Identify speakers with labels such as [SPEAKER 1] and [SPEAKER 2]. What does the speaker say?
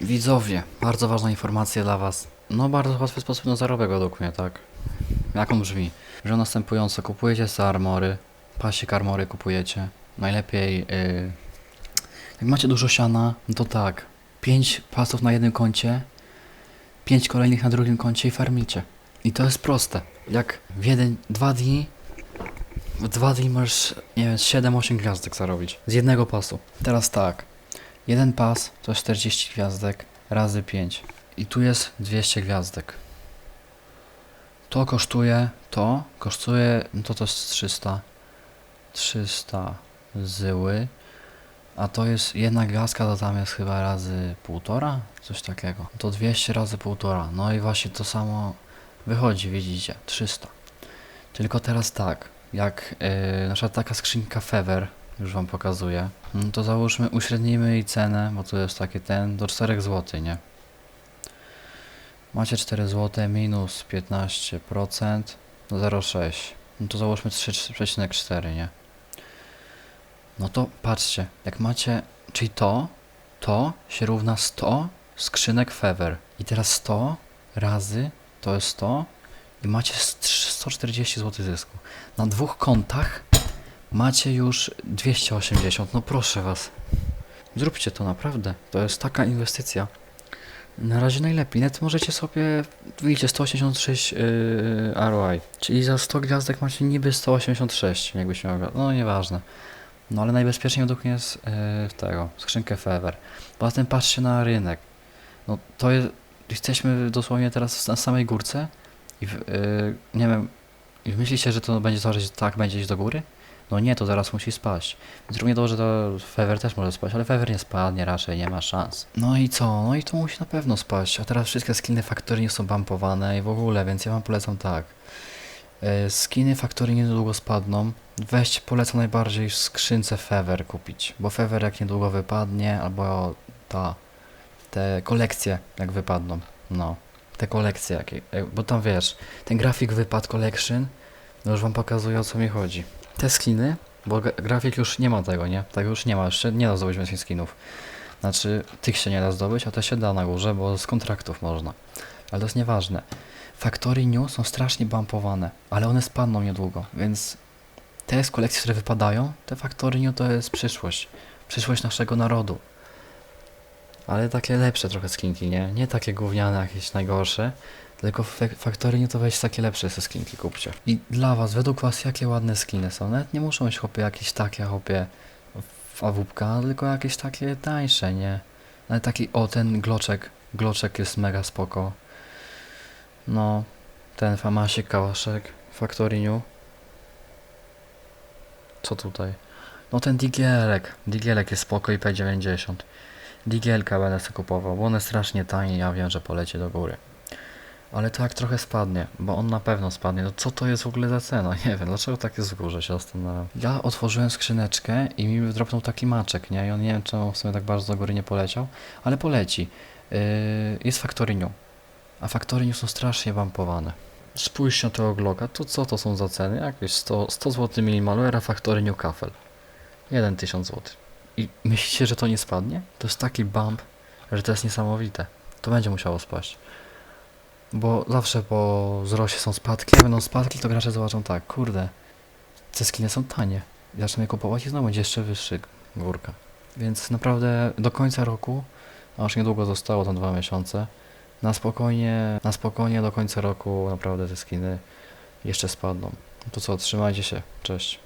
[SPEAKER 1] Widzowie, bardzo ważna informacja dla was. No bardzo łatwy sposób na zarobek według mnie, tak? Jak on brzmi? Że następująco kupujecie sobie armory, pasik armory kupujecie. Najlepiej, yy, jak macie dużo siana, no to tak, 5 pasów na jednym koncie, 5 kolejnych na drugim koncie i farmicie. I to jest proste. Jak w jeden, dwa dni, w dwa dni możesz, nie wiem, 7-8 gwiazdek zarobić. Z jednego pasu. Teraz tak, jeden pas to 40 gwiazdek razy 5. I tu jest 200 gwiazdek. To kosztuje, to kosztuje, no to to jest 300. 300 zyły. A to jest jedna gwiazdka, to tam jest chyba razy półtora? Coś takiego. To 200 razy półtora. No i właśnie to samo wychodzi, widzicie, 300. Tylko teraz tak, jak yy, na przykład taka skrzynka Fever, już wam pokazuję, no to załóżmy, uśrednimy jej cenę, bo tu jest taki ten, do 4 zł, nie? Macie 4 zł minus 15%, no 0,6. No to załóżmy 3,4, nie? No to patrzcie, jak macie, czyli to, to się równa 100 skrzynek Fever. I teraz 100 razy to jest 100 i macie s- 140 zł zysku. Na dwóch kontach macie już 280. No proszę was. Zróbcie to naprawdę. To jest taka inwestycja. Na razie najlepiej. Net możecie sobie, widzicie, 186 yy, ROI. Czyli za 100 gwiazdek macie niby 186, jakbyś miał. No nieważne. No ale najbezpieczniej według mnie jest yy, tego, skrzynkę Fever. Poza tym patrzcie na rynek. No to jest, jesteśmy dosłownie teraz na samej górce i w, yy, nie wiem, i myślicie, że to będzie zacząć tak, będzie iść do góry? No nie, to zaraz musi spaść. Więc równie dobrze to Fever też może spaść, ale Fever nie spadnie raczej, nie ma szans. No i co? No i to musi na pewno spaść. A teraz wszystkie skiny Factory nie są bumpowane i w ogóle, więc ja wam polecam tak. E, Skiny Factory niedługo spadną. Weź polecam najbardziej w skrzynce Fever kupić, bo Fever jak niedługo wypadnie, albo ta, te kolekcje jak wypadną, no, te kolekcje jakie, e, bo tam wiesz, ten grafik wypad collection, no już wam pokazuje o co mi chodzi. Te skiny, bo gra- grafik już nie ma tego, nie? Tego już nie ma, jeszcze nie da zdobyć więcej skinów. Znaczy, tych się nie da zdobyć, a te się da na górze, bo z kontraktów można. Ale to jest nieważne. Factory New są strasznie bumpowane, ale one spadną niedługo, więc te z kolekcji, które wypadają, te Factory New to jest przyszłość. Przyszłość naszego narodu. Ale takie lepsze trochę skinki, nie? Nie takie gówniane, jakieś najgorsze, tylko w Fa- Factory to weź takie lepsze se skinki kupcie. I dla was, według was, jakie ładne skiny są? Nawet nie muszą być chłopie jakieś takie, chłopie, w awupka, tylko jakieś takie tańsze, nie? Nawet taki, o ten gloczek, gloczek jest mega spoko. No, ten famasik kałaszek, Factory New. Co tutaj? No ten digielek, digielek jest spoko i P90. Digielka będę sobie kupował, bo one strasznie tanie, ja wiem, że poleci do góry. Ale to jak trochę spadnie, bo on na pewno spadnie. No co to jest w ogóle za cena? Nie wiem, dlaczego tak jest w górze, się zastanawiam. Ja otworzyłem skrzyneczkę i mi dropnął taki maczek, nie? I on nie wiem, czemu w sumie tak bardzo do góry nie poleciał, ale poleci. Yy, jest Factory New. A Factory New są strasznie bumpowane. Spójrzcie na tego Glocka, to co to są za ceny? Jakieś 100, 100 zł minimalera Factory New Kafel. 1000 zł. I myślicie, że to nie spadnie? To jest taki bump, że to jest niesamowite. To będzie musiało spaść. Bo zawsze po wzroście są spadki, jak będą spadki, to gracze zobaczą tak, kurde, te skiny są tanie. Zaczną je kupować i znowu będzie jeszcze wyższy górka. Więc naprawdę do końca roku, a już niedługo zostało tam dwa miesiące, na spokojnie, na spokojnie do końca roku naprawdę te skiny jeszcze spadną. To co, trzymajcie się, cześć.